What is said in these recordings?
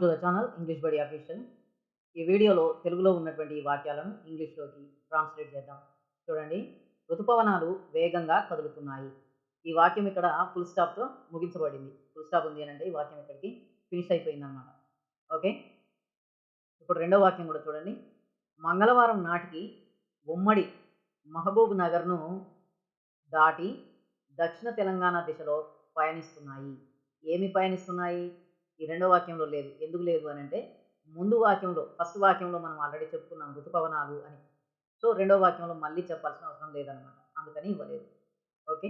Welcome to the channel English Badi official. ఈ వీడియోలో తెలుగులో ఉన్నటువంటి ఈ వాక్యాలను ఇంగ్లీష్లోకి ట్రాన్స్లేట్ చేద్దాం. చూడండి. ఋతుపవనాలు వేగంగా కదులుతున్నాయి. ఈ వాక్యం ఇక్కడ ఫుల్ స్టాప్తో ముగించబడింది. ఫుల్ స్టాప్ ఉంది అని అంటే ఈ వాక్యం ఇక్కడికి ఫినిష్ అయిపోయింది అనమాట ఓకే? ఇప్పుడు రెండో వాక్యం కూడా చూడండి. మంగళవారం నాటికి ఉమ్మడి మహబూబ్ నగర్ను దాటి దక్షిణ తెలంగాణ దిశలో పయనిస్తున్నాయి. ఏమి పయనిస్తున్నాయి? ఈ రెండో వాక్యంలో లేదు. ఎందుకు లేదు అని అంటే ముందు వాక్యంలో ఫస్ట్ వాక్యంలో మనం ఆల్రెడీ చెప్పుకున్నాం ఋతుపవనాలు అని. సో రెండో వాక్యంలో మళ్ళీ చెప్పాల్సిన అవసరం లేదనమాట అందుకని ఇవ్వలేదు. ఓకే?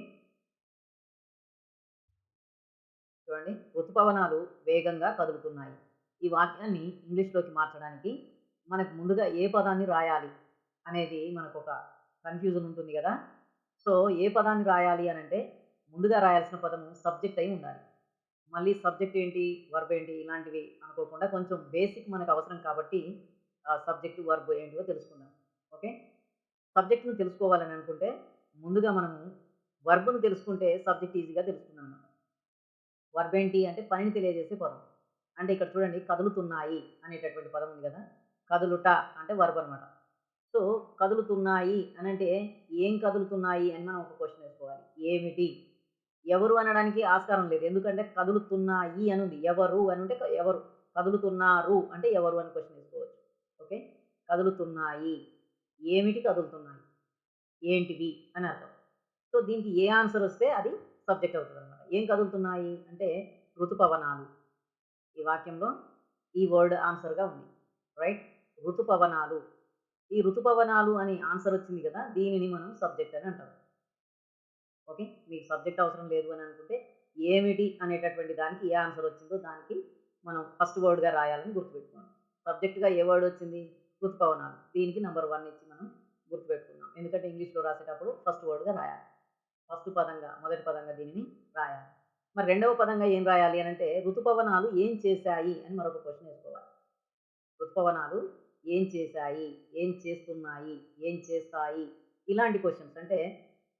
చూడండి. ఋతుపవనాలు వేగంగా కదులుతున్నాయి. ఈ వాక్యాన్ని ఇంగ్లీష్లోకి మార్చడానికి మనకు ముందుగా ఏ పదాన్ని రాయాలి అనేది మనకు ఒక కన్ఫ్యూజన్ ఉంటుంది కదా. సో ఏ పదాన్ని రాయాలి అని అంటే ముందుగా రాయాల్సిన పదము సబ్జెక్ట్ అయి ఉండాలి. మళ్ళీ సబ్జెక్ట్ ఏంటి వర్బ్ ఏంటి ఇలాంటివి అనుకోకుండా కొంచెం బేసిక్ మనకు అవసరం కాబట్టి సబ్జెక్టు వర్బ్ ఏంటివో తెలుసుకుందాం. ఓకే? సబ్జెక్ట్ను తెలుసుకోవాలని అనుకుంటే ముందుగా మనము వర్బ్ను తెలుసుకుంటే సబ్జెక్ట్ ఈజీగా తెలుస్తుంది అనమాట వర్బ్ ఏంటి అంటే పనిని తెలియజేసే పదం. అంటే ఇక్కడ చూడండి కదులుతున్నాయి అనేటటువంటి పదం ఉంది కదా? కదులుట అంటే వర్బ్ అనమాట సో కదులుతున్నాయి అని అంటే ఏం కదులుతున్నాయి అని మనం ఒక క్వశ్చన్ వేసుకోవాలి. ఏమిటి? ఎవరు అనడానికి ఆస్కారం లేదు. ఎందుకంటే కదులుతున్నాయి అని ఉంది ఎవరు అని ఉంటే ఎవరు? కదులుతున్నారు అంటే ఎవరు అని క్వశ్చన్ వేసుకోవచ్చు. ఓకే? కదులుతున్నాయి. ఏమిటి కదులుతున్నాయి? ఏంటివి? అని అర్థం. సో దీనికి ఏ ఆన్సర్ వస్తే అది సబ్జెక్ట్ అవుతుంది అనమాట ఏం కదులుతున్నాయి? అంటే ఋతుపవనాలు. ఈ వాక్యంలో ఈ వర్డ్ ఆన్సర్గా ఉంది. రైట్? ఋతుపవనాలు. ఈ ఋతుపవనాలు అని ఆన్సర్ వచ్చింది కదా దీనిని మనం సబ్జెక్ట్ అని అంటాం ఓకే మీకు సబ్జెక్ట్ అవసరం లేదు అని అనుకుంటే ఏమిటి అనేటటువంటి దానికి ఏ ఆన్సర్ వచ్చిందో దానికి మనం ఫస్ట్ వర్డ్గా రాయాలని గుర్తుపెట్టుకోండి. సబ్జెక్ట్గా ఏ వర్డ్ వచ్చింది? ఋతుపవనాలు దీనికి నెంబర్ వన్ ఇచ్చి మనం గుర్తుపెట్టుకున్నాం ఎందుకంటే ఇంగ్లీష్లో రాసేటప్పుడు ఫస్ట్ వర్డ్గా రాయాలి. ఫస్ట్ పదంగా మొదటి పదంగా దీనిని రాయాలి. మరి రెండవ పదంగా ఏం రాయాలి అని అంటే ఋతుపవనాలు ఏం చేశాయి అని మరొక క్వశ్చన్ వేసుకోవాలి. ఋతుపవనాలు ఏం చేశాయి? ఏం చేస్తున్నాయి? ఏం చేస్తాయి? ఇలాంటి క్వశ్చన్స్. అంటే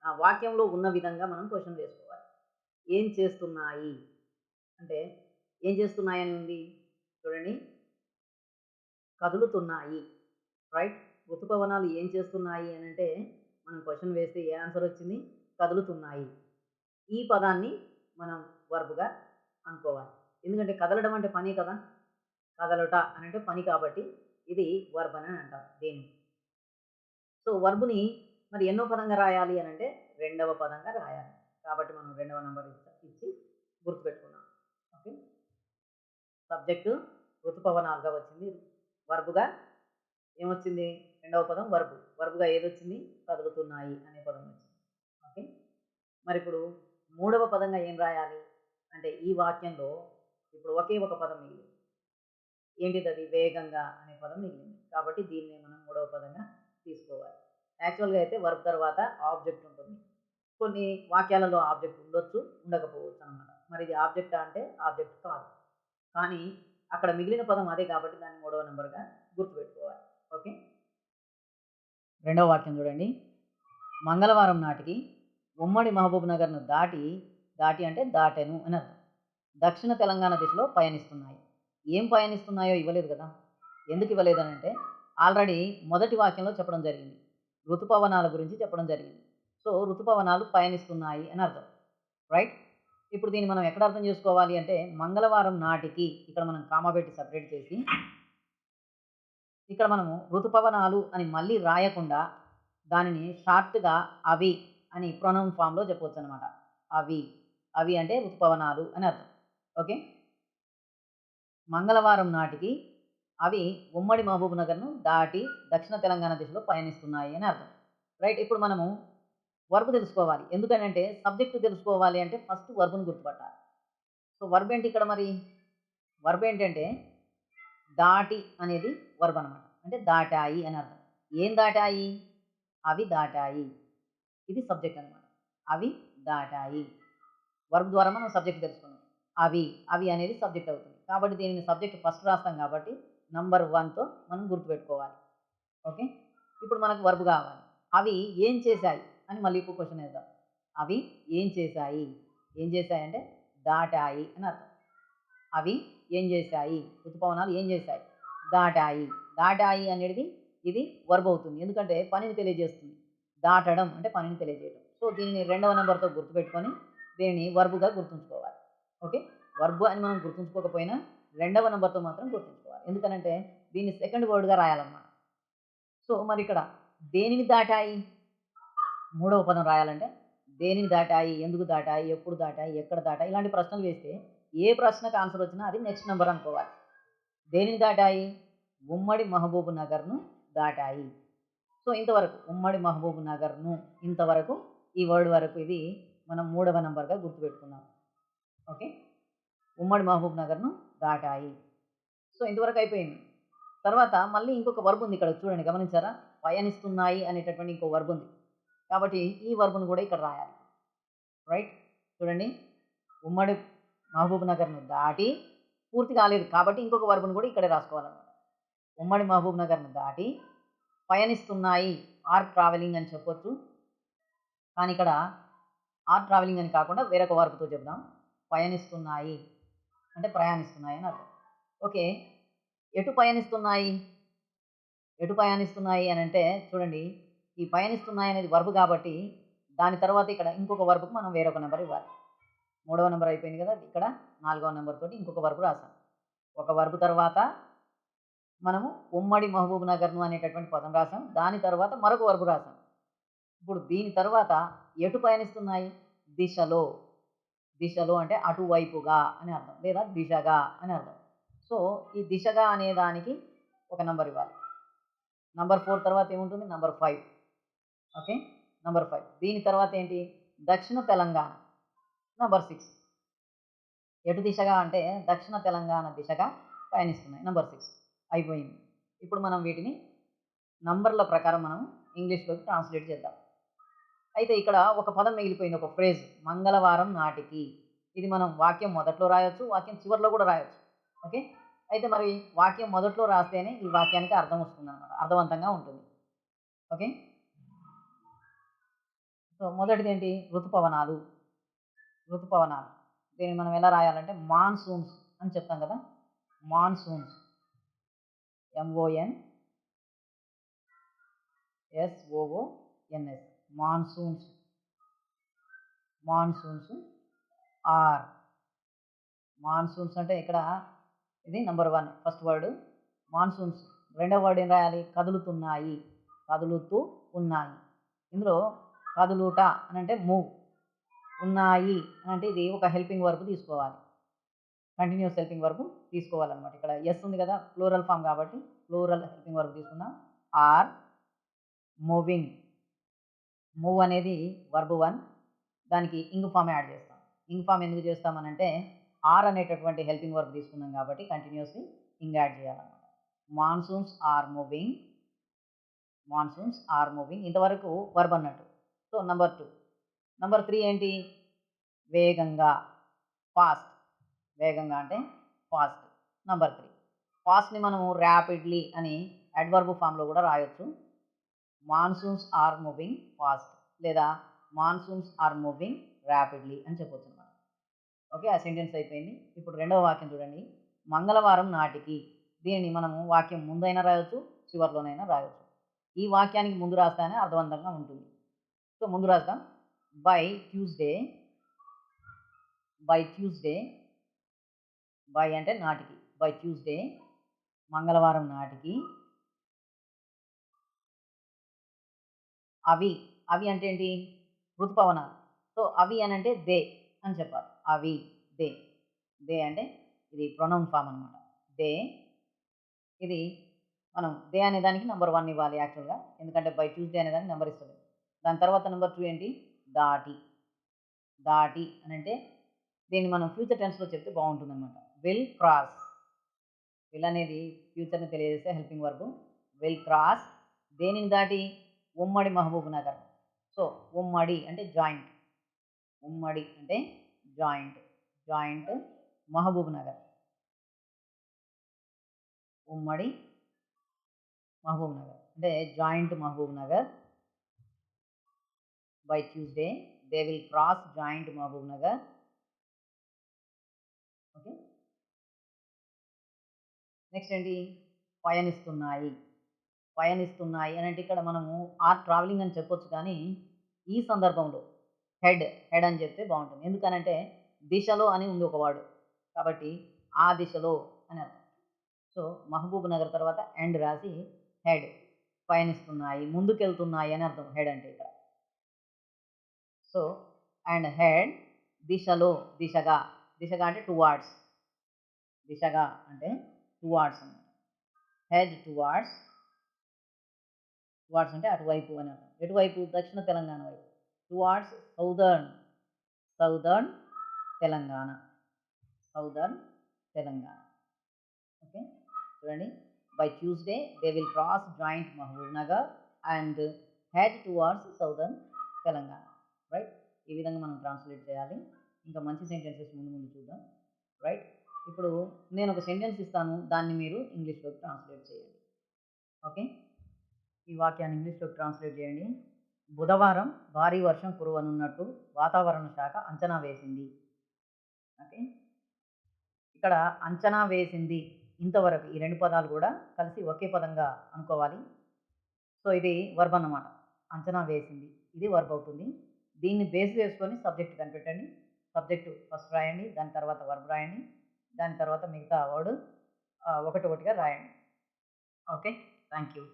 ఆ వాక్యంలో ఉన్న విధంగా మనం క్వశ్చన్ వేసుకోవాలి. ఏం చేస్తున్నాయి? అంటే ఏం చేస్తున్నాయి అని ఉంది? చూడండి. కదులుతున్నాయి. రైట్? ఋతుపవనాలు ఏం చేస్తున్నాయి అని అంటే మనం క్వశ్చన్ వేస్తే ఏ ఆన్సర్ వచ్చింది? కదులుతున్నాయి. ఈ పదాన్ని మనం వర్బుగా అనుకోవాలి. ఎందుకంటే కదలడం అంటే పని కదా? కదలట అని అంటే పని కాబట్టి ఇది వర్బ్ అని అంటారు దేని సో వర్బుని మరి ఎన్నో పదంగా రాయాలి అని అంటే రెండవ పదంగా రాయాలి. కాబట్టి మనం రెండవ నెంబర్ ఇచ్చి గుర్తుపెట్టుకున్నాం. ఓకే? సబ్జెక్టు ఋతుపవనాలుగా వచ్చింది. వర్బుగా ఏమొచ్చింది? రెండవ పదం వర్బు. వర్బుగా ఏదొచ్చింది? కదులుతున్నాయి అనే పదం వచ్చింది. ఓకే? మరి ఇప్పుడు మూడవ పదంగా ఏం రాయాలి? అంటే ఈ వాక్యంలో ఇప్పుడు ఒకే ఒక పదం మిగిలింది. ఏంటిది అది వేగంగా అనే పదం మిగిలింది. కాబట్టి దీన్ని మనం మూడవ పదంగా తీసుకోవాలి. యాక్చువల్గా అయితే వర్బ్ తర్వాత ఆబ్జెక్ట్ ఉంటుంది. కొన్ని వాక్యాలలో ఆబ్జెక్ట్ ఉండొచ్చు ఉండకపోవచ్చు అనమాట మరి ఇది ఆబ్జెక్టా అంటే ఆబ్జెక్ట్ కాదు. కానీ అక్కడ మిగిలిన పదం అదే కాబట్టి దాన్ని మూడవ నెంబర్గా గుర్తుపెట్టుకోవాలి. ఓకే? రెండవ వాక్యం చూడండి. మంగళవారం నాటికి ఉమ్మడి మహబూబ్ నగర్ను దాటి దాటి అంటే దాటెను అని అర్థం. దక్షిణ తెలంగాణ దిశలో పయనిస్తున్నాయి. ఏం పయనిస్తున్నాయో ఇవ్వలేదు కదా? ఎందుకు ఇవ్వలేదు అని అంటే ఆల్రెడీ మొదటి వాక్యంలో చెప్పడం జరిగింది. ఋతుపవనాల గురించి చెప్పడం జరిగింది. సో ఋతుపవనాలు పయనిస్తున్నాయి అని అర్థం. రైట్? ఇప్పుడు దీన్ని మనం ఎక్కడ అర్థం చేసుకోవాలి అంటే మంగళవారం నాటికి ఇక్కడ మనం కామాబెట్టి సపరేట్ చేసి ఇక్కడ మనము ఋతుపవనాలు అని మళ్ళీ రాయకుండా దానిని షార్ట్గా అవి అని ప్రొనౌన్ ఫామ్లో చెప్పవచ్చు అనమాట అవి అవి అంటే ఋతుపవనాలు అని అర్థం. ఓకే? మంగళవారం నాటికి అవి ఉమ్మడి మహబూబ్ నగర్ను దాటి దక్షిణ తెలంగాణ దిశలో పయనిస్తున్నాయి అని అర్థం. రైట్ ఇప్పుడు మనము వర్బ్ తెలుసుకోవాలి. ఎందుకంటే సబ్జెక్టు తెలుసుకోవాలి అంటే ఫస్ట్ వర్బ్ను గుర్తుపట్టాలి. సో వర్బ్ ఏంటి ఇక్కడ మరి? వర్బ్ ఏంటంటే దాటి అనేది వర్బ్ అనమాట అంటే దాటాయి అని అర్థం. ఏం దాటాయి? అవి దాటాయి. ఇది సబ్జెక్ట్ అనమాట అవి దాటాయి. వర్బ్ ద్వారా మనం సబ్జెక్ట్ తెలుసుకున్నాం. అవి అవి అనేది సబ్జెక్ట్ అవుతుంది. కాబట్టి దీనిని సబ్జెక్ట్ ఫస్ట్ రాస్తాం కాబట్టి నంబర్ వన్తో మనం గుర్తుపెట్టుకోవాలి. ఓకే? ఇప్పుడు మనకు వర్బ్ కావాలి. అవి ఏం చేశాయి? అని మళ్ళీ ఇప్పుడు క్వశ్చన్ వేద్దాం. అవి ఏం చేశాయి? ఏం చేశాయి అంటే దాటాయి అని అర్థం. అవి ఏం చేశాయి? ఋతుపవనాలు ఏం చేశాయి? దాటాయి. దాటాయి అనేది ఇది వర్బ్ అవుతుంది. ఎందుకంటే పనిని తెలియజేస్తుంది. దాటడం అంటే పనిని తెలియజేయడం. సో దీనిని రెండవ నెంబర్తో గుర్తుపెట్టుకొని దీనిని వర్బుగా గుర్తుంచుకోవాలి. ఓకే? వర్బ్ అని మనం గుర్తుంచుకోకపోయినా రెండవ నెంబర్తో మాత్రం గుర్తుంచుకోవాలి. ఎందుకనంటే దీన్ని సెకండ్ వర్డ్గా రాయాలన్నమాట. సో మరి ఇక్కడ దేనిని దాటాయి? మూడవ పదం రాయాలంటే దేనిని దాటాయి? ఎందుకు దాటాయి? ఎప్పుడు దాటాయి? ఎక్కడ దాటాయి? ఇలాంటి ప్రశ్నలు వేస్తే ఏ ప్రశ్నకు ఆన్సర్ వచ్చినా అది నెక్స్ట్ నెంబర్ అనుకోవాలి. దేనిని దాటాయి? ఉమ్మడి మహబూబ్ నగర్ను దాటాయి. సో ఇంతవరకు ఉమ్మడి మహబూబ్ నగర్ను ఇంతవరకు ఈ వర్డ్ వరకు ఇది మనం మూడవ నెంబర్గా గుర్తుపెట్టుకున్నాం. ఓకే? ఉమ్మడి మహబూబ్ నగర్ను దాటాయి. సో ఇంతవరకు అయిపోయింది. తర్వాత మళ్ళీ ఇంకొక వర్బ్ ఉంది ఇక్కడ చూడండి గమనించారా? పయనిస్తున్నాయి అనేటటువంటి ఇంకో వర్బ్ ఉంది. కాబట్టి ఈ వర్బును కూడా ఇక్కడ రాయాలి. రైట్? చూడండి. ఉమ్మడి మహబూబ్ నగర్ను దాటి పూర్తి కాలేదు. కాబట్టి ఇంకొక వర్బును కూడా ఇక్కడే రాసుకోవాలన్నమాట. ఉమ్మడి మహబూబ్ నగర్ను దాటి పయనిస్తున్నాయి. ఆర్ ట్రావెలింగ్ అని చెప్పొచ్చు. కానీ ఇక్కడ ఆర్ ట్రావెలింగ్ అని కాకుండా వేరొక వర్బ్తో చెప్దాం. పయనిస్తున్నాయి. అంటే ప్రయాణిస్తున్నాయి అని అర్థం. ఓకే. ఎటు పయనిస్తున్నాయి? ఎటు పయనిస్తున్నాయి అని అంటే చూడండి ఈ పయనిస్తున్నాయి అనేది వర్బ్ కాబట్టి దాని తర్వాత ఇక్కడ ఇంకొక వర్బ్కి మనం వేరొక నెంబర్ ఇవ్వాలి. మూడవ నెంబర్ అయిపోయింది కదా ఇక్కడ నాలుగవ నెంబర్ తోటి ఇంకొక వర్బ్ రాసాం. ఒక వర్బ్ తర్వాత మనము ఉమ్మడి మహబూబ్ నగర్ను అనేటటువంటి పదం రాసాం. దాని తర్వాత మరొక వర్బ్ రాసాం. ఇప్పుడు దీని తర్వాత ఎటు పయనిస్తున్నాయి? దిశలో. దిశలో అంటే అటువైపుగా అని అర్థం. లేదా దిశగా అని అర్థం. సో ఈ దిశగా అనే దానికి ఒక నంబర్ ఇవ్వాలి. నంబర్ ఫోర్ తర్వాత ఏముంటుంది? Number five. Okay? Number five. దీని తర్వాత ఏంటి? దక్షిణ తెలంగాణ. Number six. ఎటు దిశగా అంటే దక్షిణ తెలంగాణ దిశగా పయనిస్తున్నాయి. Number six. అయిపోయింది. ఇప్పుడు మనం వీటిని నంబర్ల ప్రకారం మనం ఇంగ్లీష్లోకి ట్రాన్స్లేట్ చేద్దాం. అయితే ఇక్కడ ఒక పదం మిగిలిపోయింది ఒక ఫ్రేజ్. మంగళవారం నాటికి. ఇది మనం వాక్యం మొదట్లో రాయొచ్చు వాక్యం చివరిలో కూడా రాయొచ్చు. ఓకే? అయితే మరి వాక్యం మొదట్లో రాస్తేనే ఈ వాక్యానికి అర్థం వస్తుంది అనమాట అర్థవంతంగా ఉంటుంది. ఓకే? సో మొదటిది ఏంటి ఋతుపవనాలు. ఋతుపవనాలు. దీన్ని మనం ఎలా రాయాలంటే మాన్సూన్స్ అని చెప్తాం కదా? Monsoons. M O N S O O N S monsoons. Monsoons are. Monsoons అంటే ఇక్కడ ఇది number one first word monsoons రెండవ వర్డ్ ఏం రాయాలి? కదులుతున్నాయి. కదులుతూ ఉన్నాయి. ఇందులో కదులుట అని అంటే మూవ్ ఉన్నాయి అని అంటే ఇది ఒక హెల్పింగ్ వర్క్ తీసుకోవాలి. కంటిన్యూస్ హెల్పింగ్ వర్క్ తీసుకోవాలన్నమాట. ఇక్కడ ఎస్ ఉంది కదా ఫ్లోరల్ ఫామ్ కాబట్టి ఫ్లోరల్ హెల్పింగ్ వర్క్ తీసుకుందాం. ఆర్ మూవింగ్ మూవ్ అనేది వర్బ్ వన్ దానికి ఇంగ్ ఫామ్ యాడ్ చేస్తాం. ఇంగ్ ఫామ్ ఎందుకు చేస్తామనంటే ఆర్ అనేటటువంటి హెల్పింగ్ వర్క్ తీసుకున్నాం కాబట్టి కంటిన్యూస్లీ ఇంగ్ యాడ్ చేయాలన్నమాట. Monsoons are moving monsoons are moving ఇంతవరకు వర్బ్ అన్నట్టు. So number two number three ఏంటి? వేగంగా. ఫాస్ట్ వేగంగా అంటే ఫాస్ట్ నంబర్ త్రీ ఫాస్ట్ని మనము ర్యాపిడ్లీ అని అడ్వర్బ్ ఫామ్లో కూడా రాయొచ్చు. మాన్సూన్స్ ఆర్ మూవింగ్ ఫాస్ట్ లేదా మాన్సూన్స్ ఆర్ మూవింగ్ ర్యాపిడ్లీ అని చెప్పొచ్చు అనమాట ఓకే ఆ సెంటెన్స్ అయిపోయింది. ఇప్పుడు రెండవ వాక్యం చూడండి. మంగళవారం నాటికి దీనిని మనము వాక్యం ముందైనా రాయొచ్చు చివరిలోనైనా రాయొచ్చు. ఈ వాక్యానికి ముందు రాస్తానే అర్థవంతంగా ఉంటుంది. సో ముందు రాస్తాం. By Tuesday by Tuesday by అంటే నాటికి. బై ట్యూస్డే మంగళవారం నాటికి అవి అవి అంటే ఏంటి? ఋతుపవనాలు. సో అవి అని అంటే దే అని చెప్పాలి. అవి దే. దే అంటే ఇది ప్రొనౌన్ ఫామ్ అనమాట దే. ఇది మనం దే అనే దానికి నెంబర్ వన్ ఇవ్వాలి యాక్చువల్గా ఎందుకంటే బై ట్యూస్డే అనే దానికి నెంబర్ ఇస్తుంది. దాని తర్వాత నెంబర్ టూ ఏంటి? దాటి దాటి అని అంటే దీన్ని మనం ఫ్యూచర్ టెన్స్లో చెప్తే బాగుంటుంది అనమాట విల్ క్రాస్ విల్ అనేది ఫ్యూచర్ని తెలియజేసే హెల్పింగ్ వర్క్ విల్ క్రాస్ దేనిని దాటి? ఉమ్మడి మహబూబ్ నగర్. సో ఉమ్మడి అంటే జాయింట్. ఉమ్మడి అంటే జాయింట్. జాయింట్ మహబూబ్ నగర్. ఉమ్మడి మహబూబ్ నగర్. అంటే joint Mahabubnagar. By Tuesday they will cross joint Mahabubnagar. Okay. Next ఏంటి? పయనిస్తున్నాయి. పయనిస్తున్నాయి అని అంటే ఇక్కడ మనము ఆర్ ట్రావెలింగ్ అని చెప్పొచ్చు కానీ ఈ సందర్భంలో హెడ్ హెడ్ అని చెప్తే బాగుంటుంది. ఎందుకనంటే దిశలో అని ఉంది ఒక వాడు కాబట్టి ఆ దిశలో అని అర్థం. సో మహబూబ్ నగర్ తర్వాత ఎండ్ రాసి హెడ్ పయనిస్తున్నాయి ముందుకెళ్తున్నాయి అని అర్థం హెడ్ అంటే ఇక్కడ. సో అండ్ హెడ్ దిశలో దిశగా. దిశగా అంటే టువార్డ్స్ దిశగా అంటే టువార్డ్స్ అన్నమాట. హెడ్ టువార్డ్స్ టువార్డ్స్ అంటే అటువైపు అని ఎటువైపు దక్షిణ తెలంగాణ వైపు. Towards southern southern Telangana. Southern Telangana. Okay చూడండి. By Tuesday they will cross joint Mahabubnagar and head towards southern Telangana. Right ఈ విధంగా మనం ట్రాన్స్లేట్ చేయాలి. ఇంకా మంచి సెంటెన్సెస్ ముందు ముందు చూద్దాం. రైట్ ఇప్పుడు నేను ఒక సెంటెన్స్ ఇస్తాను. దాన్ని మీరు ఇంగ్లీష్లోకి ట్రాన్స్లేట్ చేయండి. ఓకే ఈ వాక్యాన్ని ఇంగ్లీష్లోకి ట్రాన్స్లేట్ చేయండి. బుధవారం భారీ వర్షం కురవనున్నట్టు వాతావరణ శాఖ అంచనా వేసింది. ఓకే. ఇక్కడ అంచనా వేసింది ఇంతవరకు ఈ రెండు పదాలు కూడా కలిసి ఒకే పదంగా అనుకోవాలి. సో ఇది వర్బ్ అన్నమాట. అంచనా వేసింది. ఇది వర్బ్ అవుతుంది. దీన్ని బేస్ చేసుకొని సబ్జెక్ట్ కనిపెట్టండి. సబ్జెక్టు ఫస్ట్ రాయండి దాని తర్వాత వర్బ్ రాయండి దాని తర్వాత మిగతా వర్డ్ ఒకటి ఒకటిగా రాయండి. ఓకే. Thank you.